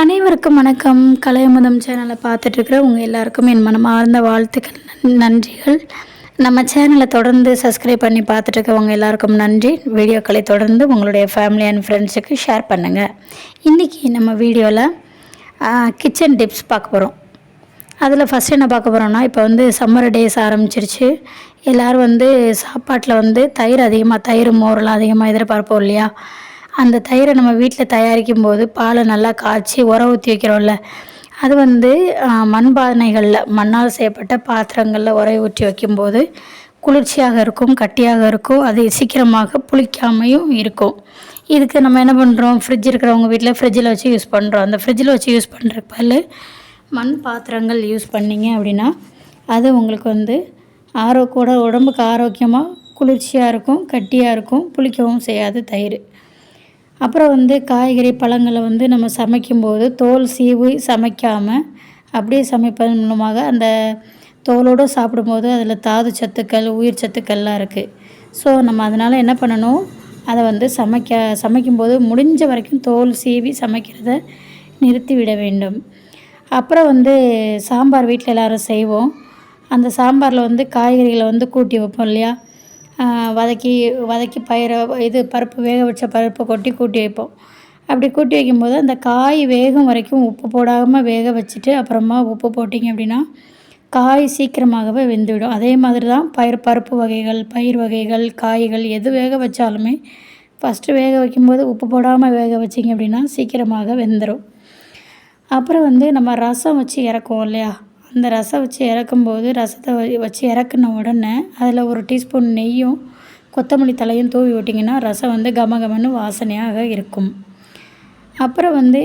அனைவருக்கும் வணக்கம். கலையமுதம் சேனலை பார்த்துட்ருக்குற உங்கள் எல்லாருக்கும் என் மனமார்ந்த வாழ்த்துக்கள் நன்றிகள். நம்ம சேனலை தொடர்ந்து சப்ஸ்கிரைப் பண்ணி பார்த்துட்ருக்கவங்க எல்லாருக்கும் நன்றி. வீடியோக்களை தொடர்ந்து உங்களுடைய ஃபேமிலி அண்ட் ஃப்ரெண்ட்ஸுக்கு ஷேர் பண்ணுங்கள் இன்றைக்கி நம்ம வீடியோவில் கிச்சன் டிப்ஸ் பார்க்க போகிறோம் அதில் ஃபஸ்ட்டு என்ன பார்க்க போகிறோம்னா இப்போ வந்து சம்மர் டேஸ் ஆரம்பிச்சிருச்சு. எல்லோரும் வந்து சாப்பாட்டில் வந்து தயிர் அதிகமாக தயிர் மோரெலாம் அதிகமாக எதிர்பார்ப்போம் இல்லையா? அந்த தயிரை நம்ம வீட்டில் தயாரிக்கும் போது பாலை நல்லா காய்ச்சி உர ஊற்றி வைக்கிறோம்ல அது வந்து மண்பானைகளில் மண்ணால் செய்யப்பட்ட பாத்திரங்களில் உரை ஊற்றி வைக்கும்போது குளிர்ச்சியாக இருக்கும் கட்டியாக இருக்கும் அது சீக்கிரமாக புளிக்காமையும் இருக்கும். இதுக்கு நம்ம என்ன பண்ணுறோம் ஃப்ரிட்ஜ் இருக்கிறவங்க வீட்டில் ஃப்ரிட்ஜில் வச்சு யூஸ் பண்ணுறோம் அந்த ஃப்ரிட்ஜில் வச்சு யூஸ் பண்ணுற பல் மண் பாத்திரங்கள் யூஸ் பண்ணீங்க அப்படின்னா அது உங்களுக்கு வந்து ஆரோ கூட உடம்புக்கு ஆரோக்கியமாக குளிர்ச்சியாக இருக்கும் கட்டியாக இருக்கும் புளிக்கவும் செய்யாது தயிர். அப்புறம் வந்து காய்கறி பழங்களை வந்து நம்ம சமைக்கும்போது தோல் சீவி சமைக்காமல் அப்படியே சமைப்பதன் மூலமாக அந்த தோலோடு சாப்பிடும்போது அதில் தாது சத்துக்கள் உயிர் சத்துக்கள்லாம் இருக்குது ஸோ நம்ம அதனால் என்ன பண்ணணும்? அதை வந்து சமைக்க சமைக்கும்போது முடிஞ்ச வரைக்கும் தோல் சீவி சமைக்கிறத நிறுத்தி விட வேண்டும். அப்புறம் வந்து சாம்பார் வீட்டில் எல்லோரும் செய்வோம். அந்த சாம்பாரில் வந்து காய்கறிகளை வந்து கூட்டி வைப்போம் இல்லையா? வதக்கி வதக்கி பயிரை இது பருப்பு வேக வச்ச பருப்பை கொட்டி கூட்டி வைப்போம். அப்படி கூட்டி வைக்கும்போது அந்த காய் வேகும் வரைக்கும் உப்பு போடாமல் வேக வச்சுட்டு அப்புறமா உப்பு போட்டிங்க அப்படின்னா காய் சீக்கிரமாகவே வெந்துவிடும். அதே மாதிரி தான் பயிர் பருப்பு வகைகள் பயிர் வகைகள் காய்கள் எது வேக வச்சாலுமே ஃபஸ்ட்டு வேக வைக்கும்போது உப்பு போடாமல் வேக வச்சிங்க அப்படின்னா சீக்கிரமாக வெந்துடும் அப்புறம் வந்து நம்ம ரசம் வச்சு இறக்குவோம் இல்லையா? அந்த ரசம் வச்சு இறக்கும்போது ரசத்தை வச்சு இறக்குன உடனே அதில் ஒரு டீஸ்பூன் நெய்யும் கொத்தமல்லி தலையும் தூவி விட்டிங்கன்னா ரசம் வந்து கம கமன்னு வாசனையாக இருக்கும். அப்புறம் வந்து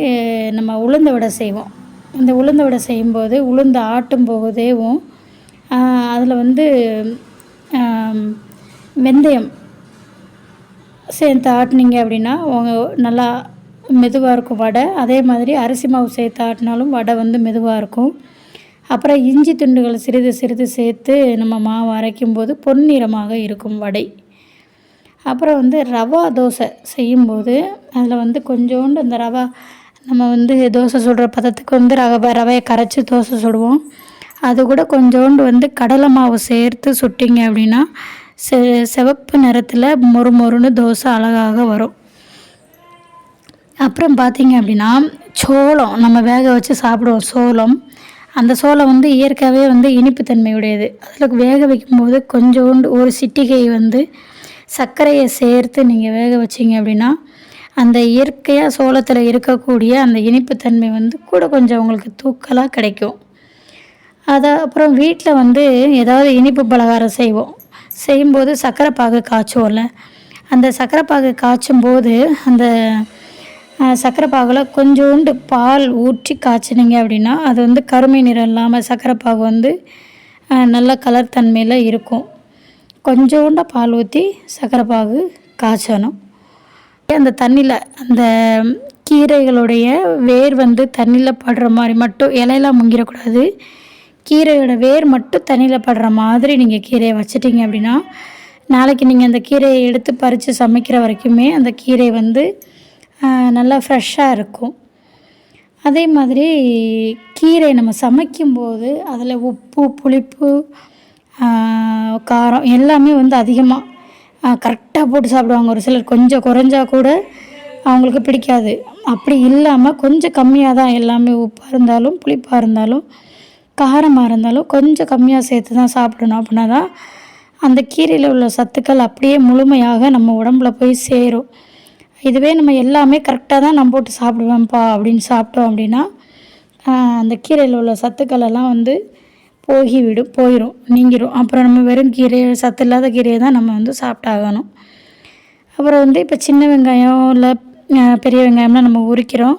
நம்ம உளுந்த வடை செய்வோம். இந்த உளுந்த வடை செய்யும்போது உளுந்து ஆட்டும் போதேவும் அதில் வந்து வெந்தயம் சேர்த்து ஆட்டினீங்க அப்படின்னா உங்கள் நல்லா மெதுவாக இருக்கும் வடை. அதே மாதிரி அரிசி மாவு சேர்த்து ஆட்டினாலும் வடை வந்து மெதுவாக இருக்கும். அப்புறம் இஞ்சி துண்டுகள் சிறிது சிறிது சேர்த்து நம்ம மாவு அரைக்கும் போது பொன்னிறமாக இருக்கும் வடை. அப்புறம் வந்து ரவா தோசை செய்யும்போது அதில் வந்து கொஞ்சோண்டு அந்த ரவா நம்ம வந்து தோசை சுடுற பதத்துக்கு வந்து ரவை ரவையை கரைச்சி தோசை சுடுவோம். அது கூட கொஞ்சோண்டு வந்து கடலை மாவு சேர்த்து சுட்டிங்க அப்படின்னா செ சிவப்பு நிறத்தில் மொறு மொறுன்னு தோசை அழகாக வரும். அப்புறம் பார்த்திங்க அப்படின்னா சோளம் நம்ம வேக வச்சு சாப்பிடுவோம் சோளம். அந்த சோளம் வந்து இயற்கையாகவே வந்து இனிப்புத்தன்மையுடையது. அதில் வேக வைக்கும்போது கொஞ்சோண்டு ஒரு சிட்டிகை வந்து சர்க்கரையை சேர்த்து நீங்கள் வேக வச்சிங்க அப்படின்னா அந்த இயற்கையாக சோளத்தில் இருக்கக்கூடிய அந்த இனிப்புத்தன்மை வந்து கூட கொஞ்சம் உங்களுக்கு தூக்கலாக கிடைக்கும். அதை அப்புறம் வீட்டில் வந்து ஏதாவது இனிப்பு பலகாரம் செய்வோம். செய்யும்போது சர்க்கரை பாகு காய்ச்சுவோம்ல. அந்த சர்க்கரை பாகு காய்ச்சும் போது அந்த சர்க்கரை பாகில் கொஞ்சோண்டு பால் ஊற்றி காய்ச்சினீங்க அப்படின்னா அது வந்து கருமை நிறம் இல்லாமல் சர்க்கரை பாகு வந்து நல்ல கலர் தன்மையில் இருக்கும். கொஞ்சோண்டாக பால் ஊற்றி சர்க்கரை பாகு காய்ச்சணும். அந்த தண்ணியில் அந்த கீரைகளுடைய வேர் வந்து தண்ணியில் படுற மாதிரி மட்டும் இலையெல்லாம் முங்கிடக்கூடாது. கீரையோட வேர் மட்டும் தண்ணியில் படுற மாதிரி நீங்கள் கீரையை வச்சிட்டிங்க அப்படின்னா நாளைக்கு நீங்கள் அந்த கீரையை எடுத்து பறித்து சமைக்கிற வரைக்குமே அந்த கீரை வந்து நல்லா ஃப்ரெஷ்ஷாக இருக்கும். அதே மாதிரி கீரை நம்ம சமைக்கும்போது அதில் உப்பு புளிப்பு காரம் எல்லாமே வந்து அதிகமாக கரெக்டாக போட்டு சாப்பிடுவாங்க. ஒரு சிலர் கொஞ்சம் குறைஞ்சா கூட அவங்களுக்கு பிடிக்காது. அப்படி இல்லாமல் கொஞ்சம் கம்மியாக தான் எல்லாமே உப்பாக இருந்தாலும் புளிப்பாக இருந்தாலும் காரமாக இருந்தாலும் கொஞ்சம் கம்மியாக சேர்த்து தான் சாப்பிடணும் அப்படின்னா தான் அந்த கீரையில் உள்ள சத்துக்கள் அப்படியே முழுமையாக நம்ம உடம்புல போய் சேரும். இதுவே நம்ம எல்லாமே கரெக்டாக தான் நம்ம போட்டு சாப்பிடுவேன்ப்பா அப்படின்னு சாப்பிட்டோம் அப்படின்னா அந்த கீரையில் உள்ள சத்துக்களெல்லாம் வந்து போகிவிடும் போயிடும் நீங்கிடும் அப்புறம் நம்ம வெறும் கீரை சத்து இல்லாத கீரையை தான் நம்ம வந்து சாப்பிட்டாகணும். அப்புறம் வந்து இப்போ சின்ன வெங்காயம் இல்லை பெரிய வெங்காயம்லாம் நம்ம உரிக்கிறோம்.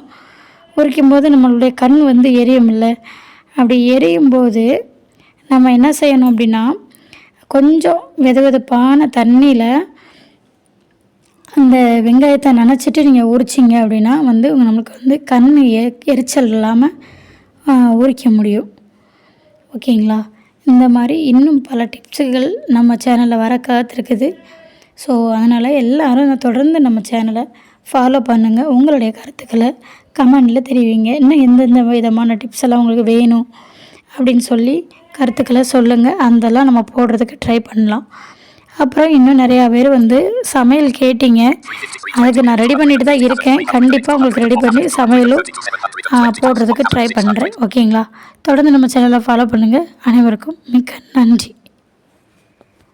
உரிக்கும் போது நம்மளுடைய கண் வந்து எரியும் இல்லை அப்படி எரியும் போது நம்ம என்ன செய்யணும் அப்படின்னா கொஞ்சம் வெது வெதுப்பான தண்ணியில் அந்த வெங்காயத்தை நினச்சிட்டு நீங்கள் உரிச்சிங்க அப்படின்னா வந்து நம்மளுக்கு வந்து கண் எ எரிச்சல் இல்லாமல் உரிக்க முடியும். ஓகேங்களா? இந்த மாதிரி இன்னும் பல டிப்ஸுகள் நம்ம சேனலில் வர காத்திருக்குது ஸோ அதனால் எல்லோரும் தொடர்ந்து நம்ம சேனலை ஃபாலோ பண்ணுங்கள் உங்களுடைய கருத்துக்களை கமெண்டில் தெரிவிங்க. இன்னும் எந்தெந்த விதமான டிப்ஸ் எல்லாம் உங்களுக்கு வேணும் அப்படின்னு சொல்லி கருத்துக்களை சொல்லுங்கள் அதெல்லாம் நம்ம போடுறதுக்கு ட்ரை பண்ணலாம். அப்புறம் இன்னும் நிறையா பேர் வந்து சமையல் கேட்டீங்க. அதுக்கு நான் ரெடி பண்ணிட்டு தான் இருக்கேன். கண்டிப்பாக உங்களுக்கு ரெடி பண்ணி சமையலும் போடுறதுக்கு ட்ரை பண்ணுறேன் ஓகேங்களா தொடர்ந்து நம்ம சேனலை ஃபாலோ பண்ணுங்கள் அனைவருக்கும் மிக்க நன்றி.